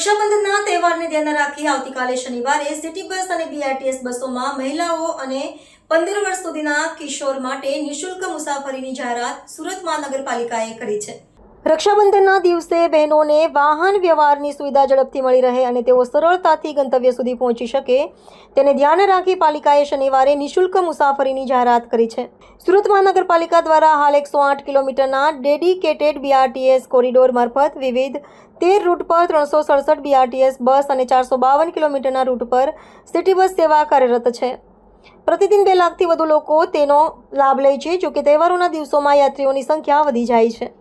રક્ષાબંધનના તહેવારને ધ્યાનમાં રાખી આવતીકાલે શનિવારે સિટી બસ અને બીઆરટીએસ બસોમાં મહિલાઓ અને પંદર વર્ષ સુધીના કિશોર માટે નિઃશુલ્ક મુસાફરીની જાહેરાત સુરત મહાનગરપાલિકાએ કરી છે. રક્ષાબંધનના દિવસે બહેનોને વાહન વ્યવહારની સુવિધા ઝડપથી મળી રહે અને તેઓ સરળતાથી ગંતવ્ય સુધી પહોંચી શકે. તેને ધ્યાને રાખી પાલિકાએ શનિવારે નિઃશુલ્ક મુસાફરીની જાહેરાત કરી છે. સુરત મહાનગરપાલિકા દ્વારા હાલ એકસો આઠ કિલોમીટરના ડેડિકેટેડ બીઆરટીએસ કોરિડોર મારફત વિવિધ તેર રૂટ પર ત્રણસો સડસઠ બીઆરટીએસ બસ અને ચારસો બાવન કિલોમીટરના રૂટ પર સિટી બસ સેવા કાર્યરત છે. પ્રતિદિન બે લાખથી વધુ લોકો તેનો લાભ લે છે, જોકે તહેવારોના દિવસોમાં યાત્રીઓની સંખ્યા વધી જાય છે.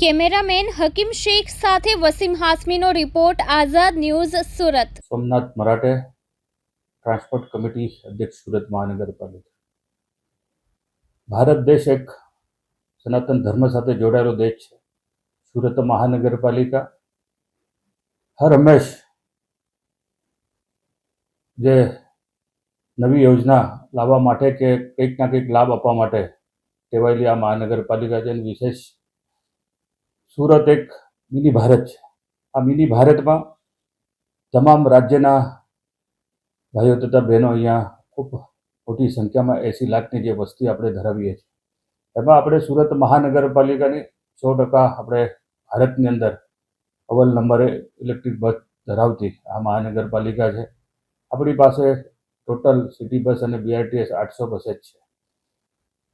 કેમેરામેન હકીમ શેખ સાથે Wasim હાસમીનો report, Azad news, Surat. Somnath Marathe transport committee અધ્યક્ષ સુરત મહાનગરપાલિકા. ભારત દેશ એક સનાતન ધર્મ સાથે જોડાયેલો દેશ છે. સુરત મહાનગરપાલિકા હર હંમેશ જે નવી યોજના લાવવા માટે કે કંઈક ના કંઈક લાભ આપવા માટે ટેવાયેલી આ મહાનગરપાલિકા છે વિશેષ સુરત એક મિની ભારત છે. આ મિની ભારતમાં તમામ રાજ્યના ભાઈઓ તથા બહેનો અહીંયા ખૂબ મોટી સંખ્યામાં એંસી લાખની જે વસ્તી આપણે ધરાવીએ છીએ. એમાં આપણે સુરત મહાનગરપાલિકાની સો ટકા આપણે ભારતની અંદર અવ્વલ નંબરે ઇલેક્ટ્રિક બસ ધરાવતી આ મહાનગરપાલિકા છે. આપણી પાસે ટોટલ સિટી બસ અને બીઆરટીએસ આઠસો બसेस છે.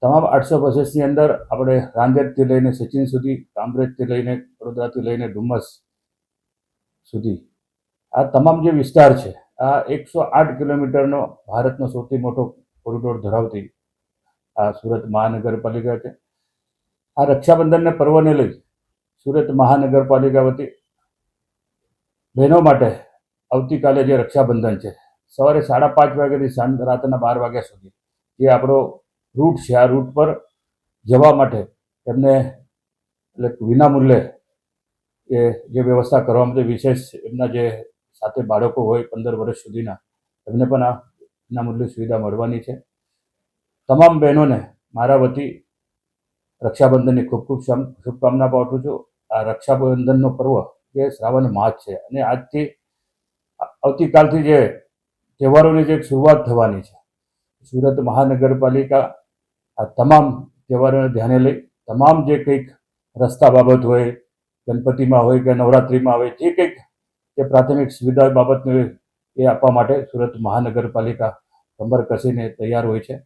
તમામ આઠસો પચીસની અંદર આપણે રાંદેરથી લઈને સચિન સુધી, કામરેજથી લઈને, વડોદરાથી લઈને ડુમસ સુધી. આ તમામ જે વિસ્તાર છે, આ એકસો આઠ કિલોમીટરનો ભારતનો સૌથી મોટો કોરિડોર ધરાવતી આ સુરત મહાનગરપાલિકા છે. આ રક્ષાબંધનને પર્વને લઈ સુરત મહાનગરપાલિકા વતી બહેનો માટે આવતીકાલે જે રક્ષાબંધન છે, સવારે સાડા પાંચ વાગ્યાથી સાંજ રાતના બાર વાગ્યા સુધી જે આપણો રૂટ છે. આ રૂટ પર જવા માટે એમને એટલે વિનામૂલ્યે એ જે વ્યવસ્થા કરવા માટે વિશેષ એમના જે સાથે બાળકો હોય પંદર વર્ષ સુધીના, એમને પણ આ વિનામૂલ્ય સુવિધા મળવાની છે. તમામ બહેનોને મારા વતી રક્ષાબંધનની ખૂબ ખૂબ શુભકામના પાઠવું છું. આ રક્ષાબંધનનો પર્વ એ શ્રાવણ માસ છે અને આજથી આવતીકાલથી જે તહેવારોની જે શરૂઆત થવાની છે. સુરત મહાનગરપાલિકા આ તમામ તહેવારોને ધ્યાને લઈ, તમામ જે કંઈક રસ્તા બાબત હોય, ગણપતિમાં હોય કે નવરાત્રિમાં હોય, જે કંઈક જે પ્રાથમિક સુવિધા બાબતને એ આપવા માટે સુરત મહાનગરપાલિકા કમર કસીને તૈયાર હોય છે.